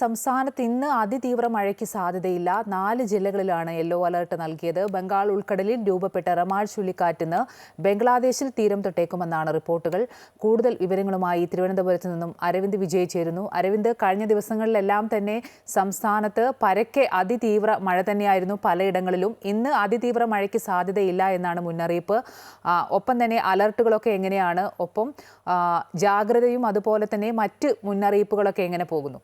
സംസ്ഥാനത്ത് ഇന്ന് അതിതീവ്ര മഴയ്ക്ക് സാധ്യതയില്ല. നാല് ജില്ലകളിലാണ് യെല്ലോ അലർട്ട് നൽകിയത്. ബംഗാൾ ഉൾക്കടലിൽ രൂപപ്പെട്ട റമാൾ ചുഴലിക്കാറ്റിന് ബംഗ്ലാദേശിൽ തീരം തൊട്ടേക്കുമെന്നാണ് റിപ്പോർട്ടുകൾ. കൂടുതൽ വിവരങ്ങളുമായി തിരുവനന്തപുരത്ത് നിന്നും അരവിന്ദ് വിജയ് ചേരുന്നു. അരവിന്ദ് കഴിഞ്ഞ ദിവസങ്ങളിലെല്ലാം തന്നെ സംസ്ഥാനത്ത് പരക്കെ അതിതീവ്ര മഴ തന്നെയായിരുന്നു പലയിടങ്ങളിലും. ഇന്ന് അതിതീവ്ര മഴയ്ക്ക് സാധ്യതയില്ല എന്നാണ് മുന്നറിയിപ്പ്. ഒപ്പം തന്നെ അലർട്ടുകളൊക്കെ എങ്ങനെയാണ്? ഒപ്പം ജാഗ്രതയും അതുപോലെ തന്നെ മറ്റ് മുന്നറിയിപ്പുകളൊക്കെ എങ്ങനെ പോകുന്നു?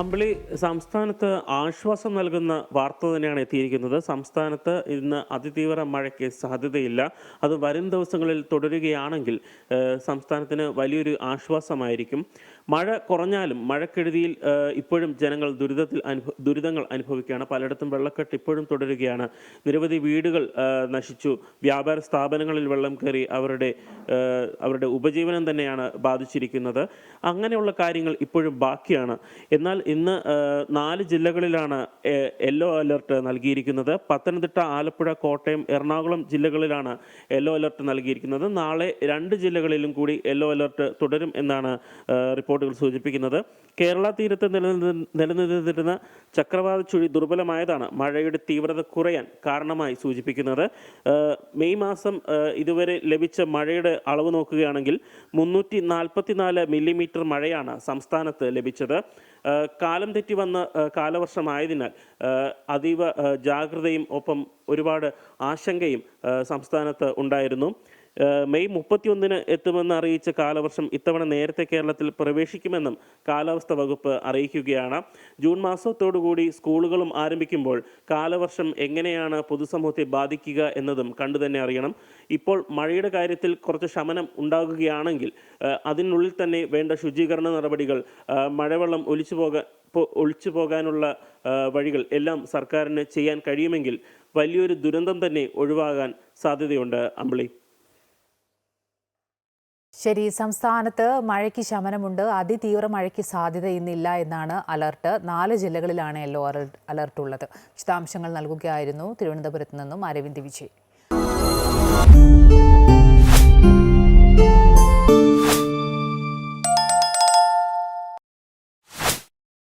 അമ്പിളി സംസ്ഥാനത്ത് ആശ്വാസം നൽകുന്ന വാർത്ത തന്നെയാണ് എത്തിയിരിക്കുന്നത്. സംസ്ഥാനത്ത് ഇന്ന് അതിതീവ്ര മഴയ്ക്ക് സാധ്യതയില്ല. അത് വരും ദിവസങ്ങളിൽ തുടരുകയാണെങ്കിൽ സംസ്ഥാനത്തിന് വലിയൊരു ആശ്വാസമായിരിക്കും. മഴ കുറഞ്ഞാലും മഴക്കെടുതിയിൽ ഇപ്പോഴും ജനങ്ങൾ ദുരിതത്തിൽ ദുരിതങ്ങൾ അനുഭവിക്കുകയാണ്. പലയിടത്തും വെള്ളക്കെട്ട് ഇപ്പോഴും തുടരുകയാണ്. നിരവധി വീടുകൾ നശിച്ചു. വ്യാപാര സ്ഥാപനങ്ങളിൽ വെള്ളം കയറി അവരുടെ അവരുടെ ഉപജീവനം തന്നെയാണ് ബാധിച്ചിരിക്കുന്നത്. അങ്ങനെയുള്ള കാര്യങ്ങൾ ഇപ്പോഴും ബാക്കിയാണ്. എന്നാൽ ഇന്ന് നാല് ജില്ലകളിലാണ് യെല്ലോ അലർട്ട് നൽകിയിരിക്കുന്നത്. പത്തനംതിട്ട ആലപ്പുഴ കോട്ടയം എറണാകുളം ജില്ലകളിലാണ് യെല്ലോ അലർട്ട് നൽകിയിരിക്കുന്നത്. നാളെ രണ്ട് ജില്ലകളിലും കൂടി യെല്ലോ അലർട്ട് തുടരും എന്നാണ് റിപ്പോർട്ടുകൾ സൂചിപ്പിക്കുന്നത്. കേരള തീരത്ത് നിലനിന്ന് നിലനിന്നിരുന്ന ചക്രവാത ചുഴി ദുർബലമായതാണ്. മഴയുടെ തീവ്രത കുറയാൻ കാരണമായി സൂചിപ്പിക്കുന്നത്. മെയ് മാസം ഇതുവരെ ലഭിച്ച മഴയുടെ അളവ് നോക്കുകയാണെങ്കിൽ മുന്നൂറ്റി നാൽപ്പത്തിനാല് മില്ലിമീറ്റർ മഴയാണ് സംസ്ഥാനത്ത് ലഭിച്ചത്. കാലം തെറ്റി വന്ന കാലവർഷമായതിനാൽ അതീവ ജാഗ്രതയും ഒപ്പം ഒരുപാട് ആശങ്കയും സംസ്ഥാനത്ത് ഉണ്ടായിരുന്നു. മെയ് മുപ്പത്തിയൊന്നിന് എത്തുമെന്ന് അറിയിച്ച കാലവർഷം ഇത്തവണ നേരത്തെ കേരളത്തിൽ പ്രവേശിക്കുമെന്നും കാലാവസ്ഥ വകുപ്പ് അറിയിക്കുകയാണ്. ജൂൺ മാസത്തോടുകൂടി സ്കൂളുകളും ആരംഭിക്കുമ്പോൾ കാലവർഷം എങ്ങനെയാണ് പൊതുസമൂഹത്തെ ബാധിക്കുക എന്നതും കണ്ടു തന്നെ അറിയണം. ഇപ്പോൾ മഴയുടെ കാര്യത്തിൽ കുറച്ച് ശമനം ഉണ്ടാകുകയാണെങ്കിൽ അതിനുള്ളിൽ തന്നെ വേണ്ട ശുചീകരണ നടപടികൾ മഴവെള്ളം ഒലിച്ചു പോകാൻ ഒളിച്ചു പോകാനുള്ള വഴികൾ എല്ലാം സർക്കാരിന് ചെയ്യാൻ കഴിയുമെങ്കിൽ വലിയൊരു ദുരന്തം തന്നെ ഒഴിവാകാൻ സാധ്യതയുണ്ട് അമ്പിളി. ശരി സംസ്ഥാനത്ത് മഴയ്ക്ക് ശമനമുണ്ട്. അതിതീവ്ര മഴയ്ക്ക് സാധ്യത ഇന്നില്ല എന്നാണ് അലർട്ട്. നാല് ജില്ലകളിലാണ് യെല്ലോ അലർട്ട് ഉള്ളത് വിശദാംശങ്ങൾ നൽകുകയായിരുന്നു തിരുവനന്തപുരത്ത് നിന്നും അരവിന്ദ് വിജയ്.